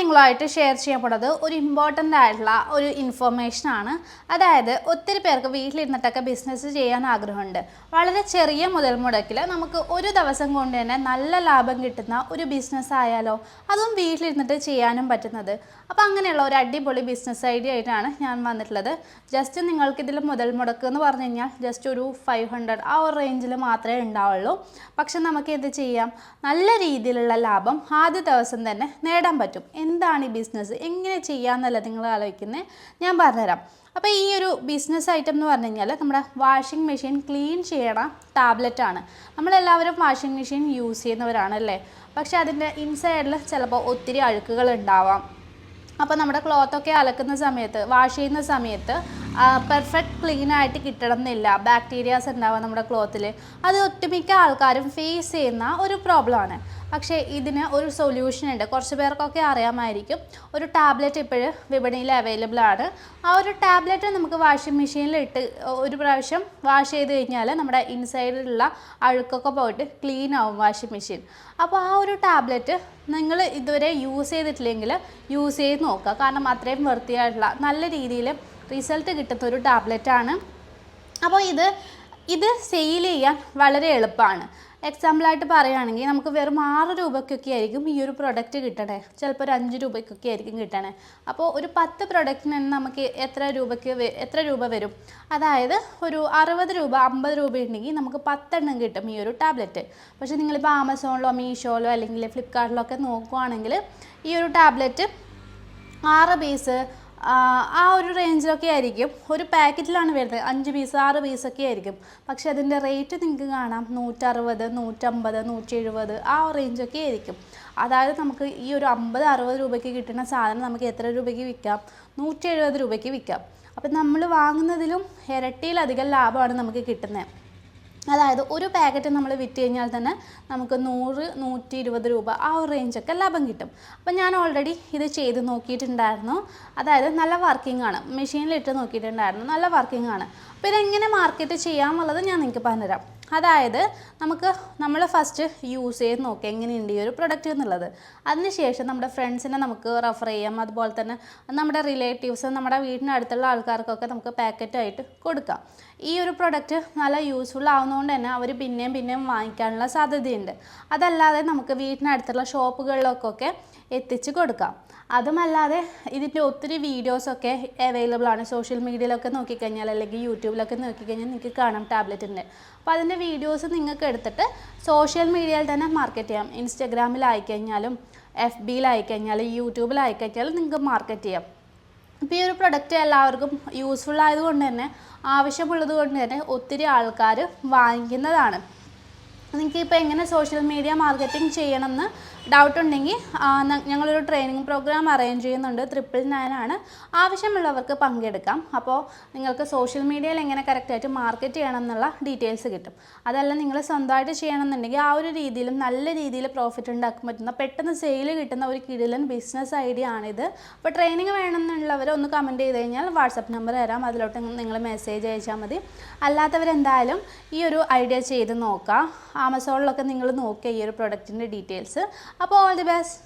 നിങ്ങളുമായിട്ട് ഷെയർ ചെയ്യപ്പെടുന്നത് ഒരു ഇമ്പോർട്ടന്റ് ആയിട്ടുള്ള ഒരു ഇൻഫർമേഷൻ ആണ്. അതായത് ഒത്തിരി പേർക്ക് വീട്ടിലിരുന്നിട്ടൊക്കെ ബിസിനസ് ചെയ്യാൻ ആഗ്രഹമുണ്ട്. വളരെ ചെറിയ മുതൽ മുടക്കിൽ നമുക്ക് ഒരു ദിവസം കൊണ്ട് തന്നെ നല്ല ലാഭം കിട്ടുന്ന ഒരു ബിസിനസ് ആയാലോ അതും വീട്ടിലിരുന്നിട്ട് ചെയ്യാനും പറ്റുന്നത്. അപ്പോൾ അങ്ങനെയുള്ള ഒരു അടിപൊളി ബിസിനസ് ഐഡിയ ആയിട്ടാണ് ഞാൻ വന്നിട്ടുള്ളത്. ജസ്റ്റ് നിങ്ങൾക്ക് ഇതിൽ മുതൽ മുടക്ക് എന്ന് പറഞ്ഞു കഴിഞ്ഞാൽ ജസ്റ്റ് ഒരു ഫൈവ് ഹൺഡ്രഡ് ആ ഒരു റേഞ്ചിൽ മാത്രമേ ഉണ്ടാവുള്ളൂ. പക്ഷെ നമുക്ക് എന്ത് ചെയ്യാം. നല്ല രീതിയിലുള്ള ലാഭം ആദ്യ ദിവസം തന്നെ നേടാൻ പറ്റും. എന്താണ് ഈ ബിസിനസ് എങ്ങനെ ചെയ്യാമെന്നല്ല നിങ്ങൾ ആലോചിക്കുന്നത് ഞാൻ പറഞ്ഞുതരാം. അപ്പോൾ ഈ ഒരു ബിസിനസ് ഐറ്റം എന്ന് പറഞ്ഞു കഴിഞ്ഞാൽ നമ്മുടെ വാഷിംഗ് മെഷീൻ ക്ലീൻ ചെയ്യണ ടാബ്ലറ്റാണ് നമ്മളെല്ലാവരും വാഷിംഗ് മെഷീൻ യൂസ് ചെയ്യുന്നവരാണല്ലേ പക്ഷേ അതിന്റെ ഇൻസൈഡിൽ ചിലപ്പോൾ ഒത്തിരി അഴുക്കുകൾ ഉണ്ടാവാം. അപ്പോൾ നമ്മുടെ ക്ലോത്തൊക്കെ അലക്കുന്ന സമയത്ത് വാഷ് ചെയ്യുന്ന സമയത്ത് പെർഫെക്റ്റ് ക്ലീൻ ആയിട്ട് കിട്ടണം എന്നില്ല ബാക്ടീരിയാസ് ഉണ്ടാവുക നമ്മുടെ ക്ലോത്തിൽ അത് ഒട്ടുമിക്ക ആൾക്കാരും ഫേസ് ചെയ്യുന്ന ഒരു പ്രോബ്ലമാണ് പക്ഷേ ഇതിന് ഒരു സൊല്യൂഷൻ ഉണ്ട്. കുറച്ച് പേർക്കൊക്കെ അറിയാമായിരിക്കും. ഒരു ടാബ്ലറ്റ് ഇപ്പോഴും വിപണിയിൽ അവൈലബിൾ ആണ്. ആ ഒരു ടാബ്ലറ്റ് നമുക്ക് വാഷിംഗ് മെഷീനിൽ ഇട്ട് ഒരു പ്രാവശ്യം വാഷ് ചെയ്ത് കഴിഞ്ഞാൽ നമ്മുടെ ഇൻസൈഡിലുള്ള അഴുക്കൊക്കെ പോയിട്ട് ക്ലീൻ ആവും വാഷിംഗ് മെഷീൻ അപ്പോൾ ആ ഒരു ടാബ്ലറ്റ് നിങ്ങൾ ഇതുവരെ യൂസ് ചെയ്തിട്ടില്ലെങ്കിൽ യൂസ് ചെയ്ത് നോക്കുക. കാരണം അത്രയും വൃത്തിയായിട്ടുള്ള നല്ല രീതിയിൽ റിസൾട്ട് കിട്ടുന്ന ഒരു ടാബ്ലറ്റാണ്. അപ്പോൾ ഇത് ഇത് സെയിൽ ചെയ്യാൻ വളരെ എളുപ്പമാണ്. എക്സാമ്പിളായിട്ട് പറയുകയാണെങ്കിൽ നമുക്ക് വെറും ആറ് രൂപയ്ക്കൊക്കെ ആയിരിക്കും ഈ ഒരു പ്രൊഡക്റ്റ് കിട്ടണേ. ചിലപ്പോൾ ഒരു അഞ്ച് രൂപയ്ക്കൊക്കെ ആയിരിക്കും കിട്ടണേ. അപ്പോൾ ഒരു പത്ത് പ്രൊഡക്റ്റിന് തന്നെ നമുക്ക് എത്ര രൂപയ്ക്ക് എത്ര രൂപ വരും? അതായത് ഒരു അറുപത് രൂപ അമ്പത് രൂപ ഉണ്ടെങ്കിൽ നമുക്ക് പത്തെണ്ണം കിട്ടും ഈ ഒരു ടാബ്ലറ്റ്. പക്ഷേ നിങ്ങളിപ്പോൾ ആമസോണിലോ മീഷോയിലോ അല്ലെങ്കിൽ ഫ്ലിപ്കാർട്ടിലോ ഒക്കെ നോക്കുവാണെങ്കിൽ ഈ ഒരു ടാബ്ലറ്റ് ആറ് പീസ് ആ ഒരു റേഞ്ചിലൊക്കെ ആയിരിക്കും. ഒരു പാക്കറ്റിലാണ് വരുന്നത്. അഞ്ച് പീസ് ആറ് പീസൊക്കെ ആയിരിക്കും. പക്ഷെ അതിന്റെ റേറ്റ് നിങ്ങൾക്ക് കാണാം. നൂറ്ററുപത് നൂറ്റമ്പത് നൂറ്റി എഴുപത് ആ റേഞ്ചൊക്കെ ആയിരിക്കും. അതായത് നമുക്ക് ഈ ഒരു അമ്പത് അറുപത് രൂപയ്ക്ക് കിട്ടുന്ന സാധനം നമുക്ക് എത്ര രൂപയ്ക്ക് വിൽക്കാം? നൂറ്റി എഴുപത് രൂപയ്ക്ക് വിൽക്കാം. അപ്പം നമ്മൾ വാങ്ങുന്നതിലും ഇരട്ടിയിലധികം ലാഭമാണ് നമുക്ക് കിട്ടുന്നത്. അതായത് ഒരു പാക്കറ്റ് നമ്മൾ വിറ്റ് കഴിഞ്ഞാൽ തന്നെ നമുക്ക് നൂറ് നൂറ്റി ഇരുപത് രൂപ ആ ഒരു റേഞ്ചൊക്കെ ലാഭം കിട്ടും. അപ്പം ഞാൻ ഓൾറെഡി ഇത് ചെയ്ത് നോക്കിയിട്ടുണ്ടായിരുന്നു. അതായത് നല്ല വർക്കിംഗ് ആണ്. മെഷീനിലിട്ട് നോക്കിയിട്ടുണ്ടായിരുന്നു. നല്ല വർക്കിംഗ് ആണ്. അപ്പോൾ ഇതെങ്ങനെ മാർക്കറ്റ് ചെയ്യാമെന്നുള്ളത് ഞാൻ നിങ്ങൾക്ക് പറഞ്ഞുതരാം. അതായത് നമുക്ക് നമ്മൾ ഫസ്റ്റ് യൂസ് ചെയ്ത് നോക്കുക എങ്ങനെയുണ്ട് ഈ ഒരു പ്രൊഡക്റ്റ് എന്നുള്ളത്. അതിനുശേഷം നമ്മുടെ ഫ്രണ്ട്സിനെ നമുക്ക് റെഫർ ചെയ്യാം. അതുപോലെ തന്നെ നമ്മുടെ റിലേറ്റീവ്സ് നമ്മുടെ വീടിനടുത്തുള്ള ആൾക്കാർക്കൊക്കെ നമുക്ക് പാക്കറ്റായിട്ട് കൊടുക്കാം. ഈ ഒരു പ്രൊഡക്റ്റ് നല്ല യൂസ്ഫുൾ ആവുന്നതുകൊണ്ട് തന്നെ അവർ പിന്നെയും പിന്നെയും വാങ്ങിക്കാനുള്ള സാധ്യതയുണ്ട്. അതല്ലാതെ നമുക്ക് വീടിനടുത്തുള്ള ഷോപ്പുകളിലൊക്കെ എത്തിച്ച് കൊടുക്കാം. അതുമല്ലാതെ ഇതിന്റെ ഒത്തിരി വീഡിയോസൊക്കെ അവൈലബിൾ ആണ്. സോഷ്യൽ മീഡിയയിലൊക്കെ നോക്കിക്കഴിഞ്ഞാൽ അല്ലെങ്കിൽ യൂട്യൂബിലൊക്കെ നോക്കിക്കഴിഞ്ഞാൽ നിങ്ങൾക്ക് കാണാം ടാബ്ലറ്റിന്റെ അപ്പോൾ അതിന്റെ വീഡിയോസ് നിങ്ങൾക്ക് എടുത്തിട്ട് സോഷ്യൽ മീഡിയയിൽ തന്നെ മാർക്കറ്റ് ചെയ്യാം. ഇൻസ്റ്റഗ്രാമിൽ ആയിക്കഴിഞ്ഞാലും എഫ് യൂട്യൂബിൽ ആയിക്കഴിഞ്ഞാലും നിങ്ങൾക്ക് മാർക്കറ്റ് ചെയ്യാം. ഇപ്പോൾ ഈ ഒരു പ്രൊഡക്റ്റ് എല്ലാവർക്കും യൂസ്ഫുൾ ആയതുകൊണ്ട് തന്നെ ആവശ്യമുള്ളത് കൊണ്ട് തന്നെ ഒത്തിരി ആൾക്കാർ വാങ്ങിക്കുന്നതാണ്. നിങ്ങൾക്ക് ഇപ്പോൾ എങ്ങനെ സോഷ്യൽ മീഡിയ മാർക്കറ്റിംഗ് ചെയ്യണം എന്ന് ഡൗട്ട് ഉണ്ടെങ്കിൽ ഞങ്ങളൊരു ട്രെയിനിങ് പ്രോഗ്രാം അറേഞ്ച് ചെയ്യുന്നുണ്ട്. ട്രിപ്പിൾ നയനാണ് ആവശ്യമുള്ളവർക്ക് പങ്കെടുക്കാം. അപ്പോൾ നിങ്ങൾക്ക് സോഷ്യൽ മീഡിയയിൽ എങ്ങനെ കറക്റ്റായിട്ട് മാർക്കറ്റ് ചെയ്യണം എന്നുള്ള ഡീറ്റെയിൽസ് കിട്ടും. അതല്ല നിങ്ങൾ സ്വന്തമായിട്ട് ചെയ്യണമെന്നുണ്ടെങ്കിൽ ആ ഒരു രീതിയിലും നല്ല രീതിയിൽ പ്രോഫിറ്റ് ഉണ്ടാക്കാൻ പറ്റുന്ന പെട്ടെന്ന് സെയിൽ കിട്ടുന്ന ഒരു കിടിലൻ ബിസിനസ് ഐഡിയ ആണിത്. അപ്പോൾ ട്രെയിനിങ് വേണമെന്നുള്ളവർ ഒന്ന് കമന്റ് ചെയ്ത് കഴിഞ്ഞാൽ വാട്സപ്പ് നമ്പർ തരാം. അതിലോട്ട് നിങ്ങൾ മെസ്സേജ് അയച്ചാൽ മതി. അല്ലാത്തവരെന്തായാലും ഈ ഒരു ഐഡിയ ചെയ്ത് നോക്കാം. ആമസോണിലൊക്കെ നിങ്ങൾ നോക്കുക ഈ ഒരു പ്രൊഡക്റ്റിന്റെ ഡീറ്റെയിൽസ് അപ്പോൾ ഓൾ ദി ബെസ്റ്റ്